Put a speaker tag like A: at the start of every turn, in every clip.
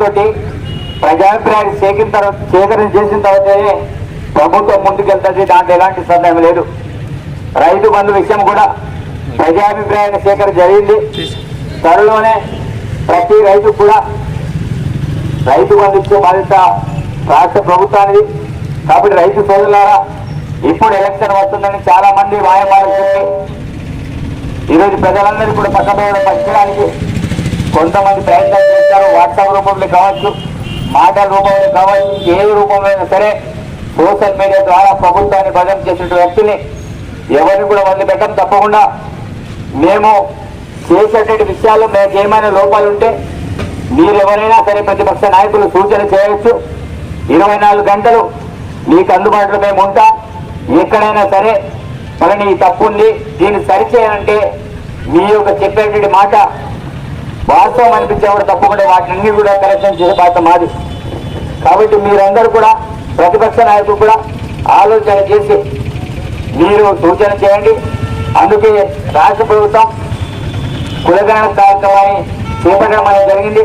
A: తోటి ప్రజాభిప్రాయాన్ని సేకరణ తర్వాత సేకరణ చేసిన తర్వాతనే ప్రభుత్వం ముందుకెళ్తుంది. దాంట్లో ఎలాంటి సందేహం లేదు. రైతు బంధు విషయం కూడా ప్రజాభిప్రాయాన్ని సేకరణ జరిగింది. త్వరలోనే ప్రతి రైతు కూడా రైతు బంధు ఇచ్చే బాధ్యత రాష్ట్ర ప్రభుత్వానికి కాబట్టి రైతు సోదరులారా ఇప్పుడు ఎలక్షన్ వస్తుందని చాలా మంది మాయమాడుతుంది ఈరోజు ప్రజలందరూ కూడా పక్కన పంచడానికి కొంతమంది ప్రయత్నం చేశారు వాట్సాప్ రూపంలో కావచ్చు మాటల రూపంలో కావచ్చు ఏ రూపంలో అయినా సరే సోషల్ మీడియా ద్వారా ప్రభుత్వాన్ని భజన చేసిన వ్యక్తిని ఎవరిని కూడా వదిలిపెట్టం తప్పకుండా. మేము చేసేటువంటి విషయాల్లో మేము ఏమైనా లోపాలు ఉంటే మీరు ఎవరైనా సరే ప్రతిపక్ష నాయకులు సూచన చేయవచ్చు. ఇరవై నాలుగు గంటలు మీకు అందుబాటులో మేము ఉంటాం. ఎక్కడైనా సరే మరి నీ తప్పు ఉంది దీన్ని సరిచేయాలంటే మీ యొక్క చెప్పేటువంటి మాట వాస్తవం అనిపించేవాడు తప్పకుండా వాటిని కూడా కరెక్షన్ చేసే బాధ్యత మాది. కాబట్టి మీరందరూ కూడా ప్రతిపక్ష నాయకులు కూడా ఆలోచన చేసి మీరు సూచన చేయండి. అందుకే రాష్ట్ర ప్రభుత్వం కులగణన కార్యక్రమాన్ని చేపట్టడం అనేది జరిగింది.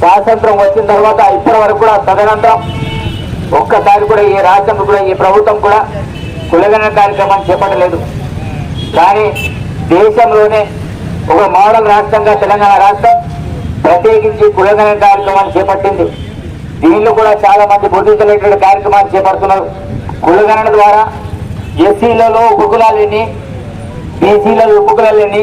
A: స్వాతంత్రం వచ్చిన తర్వాత ఇప్పటి వరకు కూడా తదనంతరం ఒక్కసారి కూడా ఈ రాష్ట్రం కూడా ఈ ప్రభుత్వం కూడా కులగణన కార్యక్రమాన్ని చేపట్టలేదు. కానీ దేశంలోనే ఒక మోడల్ రాష్ట్రంగా తెలంగాణ రాష్ట్రం ప్రత్యేకించి కులగణన కార్యక్రమాన్ని చేపట్టింది. దీనిలో కూడా చాలా మంది గుర్తించలేటువంటి కార్యక్రమాన్ని చేపడుతున్నారు. కులగణన ద్వారా ఎస్సీలలో ఉపకులాలని బీసీలలో ఉపకులాలని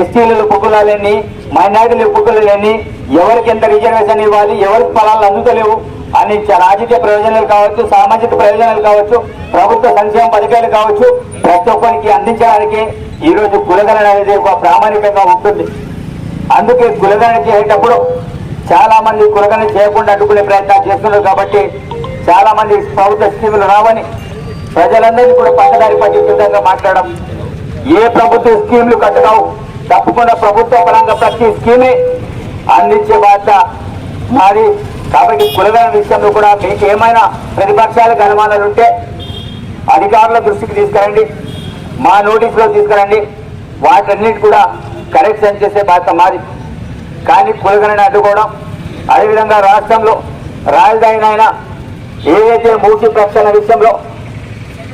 A: ఎస్టీలలో ఉపకులాలని మైనార్టీల ఉపకులాలని ఎవరికి ఎంత రిజర్వేషన్ ఇవ్వాలి ఎవరికి ఫలాలు అందుతలేవు అని రాజకీయ ప్రయోజనాలు కావచ్చు సామాజిక ప్రయోజనాలు కావచ్చు ప్రభుత్వ సంక్షేమ పథకాలు కావచ్చు ప్రతి ఒక్కరికి అందించడానికి ఈరోజు రోజు కులగణన అనేది ఒక ప్రామాణికంగా ఉంటుంది. అందుకే కులగణన చేసేటప్పుడు చాలా మంది కులగణన చేయకుండా అడ్డుకునే ప్రయత్నాలు చేస్తున్నారు కాబట్టి చాలా మంది ప్రభుత్వ స్కీములు రావని ప్రజలందరినీ కూడా పక్కదారి పట్టించే విధంగా మాట్లాడడం. ఏ ప్రభుత్వ స్కీములు కట్టడావు తప్పకుండా ప్రభుత్వ పరంగా ప్రతి స్కీమే అందించే బాధ్యత మాది. కాబట్టి కులగణన విషయంలో కూడా మీకు ఏమైనా ప్రతిపక్షాలకు అనుమానాలు ఉంటే అధికారుల దృష్టికి తీసుకురండి. మా నోటీసులో తీసుకురండి. వాటన్నిటి కూడా కరెక్షన్ చేసే బాధ్యత మాది. కానీ కులగణన అడ్డుకోవడం అదేవిధంగా రాష్ట్రంలో రాజధాని ఏదైతే మూసి ప్రక్షాళన విషయంలో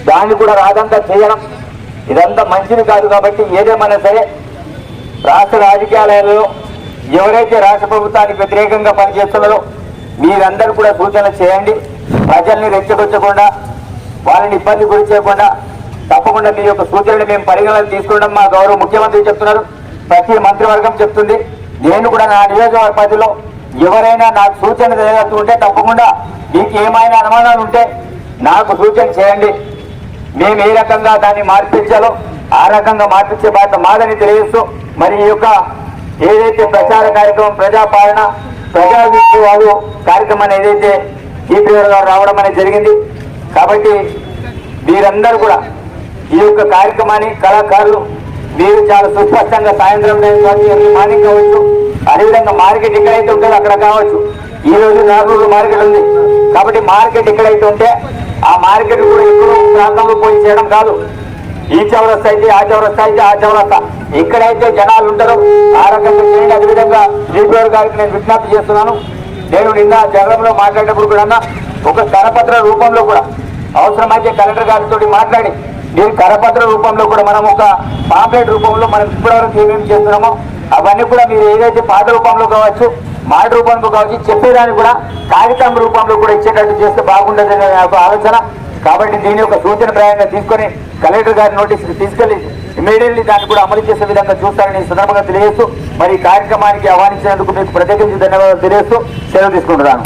A: దాన్ని కూడా రాదంతా చేయడం ఇదంతా మంచిది కాదు కాబట్టి ఏదేమైనా సరే రాష్ట్ర రాజకీయాలలో ఎవరైతే రాష్ట్ర ప్రభుత్వానికి వ్యతిరేకంగా పనిచేస్తున్నారో మీరందరూ కూడా సూచనలు చేయండి. ప్రజల్ని రెచ్చగొచ్చకుండా వాళ్ళని ఇబ్బంది గురి చేయకుండా తప్పకుండా మీ యొక్క సూచనలు మేము పరిగణన తీసుకోవడం మా గౌరవ ముఖ్యమంత్రి చెప్తున్నారు. ప్రతి మంత్రివర్గం చెప్తుంది. నేను కూడా నా నియోజకవర్గ పరిధిలో ఎవరైనా నాకు సూచన చేయగలుగుతూ ఉంటే తప్పకుండా మీకు ఏమైనా అనుమానాలు ఉంటే నాకు సూచన చేయండి. మేము ఏ రకంగా దాన్ని మార్పించాలో ఆ రకంగా మార్పించే బాధ్యత మాదని తెలియజేస్తూ మరి ఈ యొక్క ఏదైతే ప్రచార కార్యక్రమం ప్రజాపాలన ప్రజా వాళ్ళు కార్యక్రమం ఏదైతే ఈపీఆర్ గారు రావడం అనేది జరిగింది. కాబట్టి మీరందరూ కూడా ఈ యొక్క కార్యక్రమాన్ని కళాకారులు మీరు చాలా సుస్పష్టంగా సాయంత్రం మార్నింగ్ కావచ్చు. అదేవిధంగా మార్కెట్ ఎక్కడైతే ఉంటుందో అక్కడ కావచ్చు. ఈ రోజు నాగూరు మార్కెట్ ఉంది. కాబట్టి మార్కెట్ ఎక్కడైతే ఉంటే ఆ మార్కెట్ కూడా ఎప్పుడు ప్రాంతంలో పోయి చేయడం కాదు. ఈ చౌరస్తా అయితే ఆ చౌరస్తా అయితే ఆ చౌరస్తా. ఎక్కడైతే జనాలు ఉంటారో ఆ రకంగా చేయండి. అదేవిధంగా జీపీఆర్ గారికి నేను విజ్ఞప్తి చేస్తున్నాను. నేను నిన్న జగన్లో మాట్లాడేటప్పుడు కూడా ఒక కరపత్ర రూపంలో కూడా అవసరమైతే కలెక్టర్ గారితో మాట్లాడి దీని కరపత్ర రూపంలో కూడా మనం ఒక పాంప్లెట్ రూపంలో మనం ఇప్పటివరకు ఏమేమి చేస్తున్నామో అవన్నీ కూడా మీరు ఏదైతే పాట రూపంలో కావచ్చు మాట రూపంలో కావచ్చు చెప్పేదాన్ని కూడా కాగితం రూపంలో కూడా ఇచ్చేటట్టు చేస్తే బాగుండదనే నా ఆలోచన. కాబట్టి దీని యొక్క సూచన ప్రయాణంగా తీసుకొని కలెక్టర్ గారి నోటీస్కి తీసుకెళ్ళి ఇమీడియట్లీ దాన్ని కూడా అమలు చేసే విధంగా చూస్తారని సందర్భంగా తెలియజేస్తూ మరి ఈ కార్యక్రమానికి ఆహ్వానించినందుకు మీకు ప్రత్యేకించి ధన్యవాదాలు తెలియజేస్తూ సెలవు తీసుకుంటున్నాను.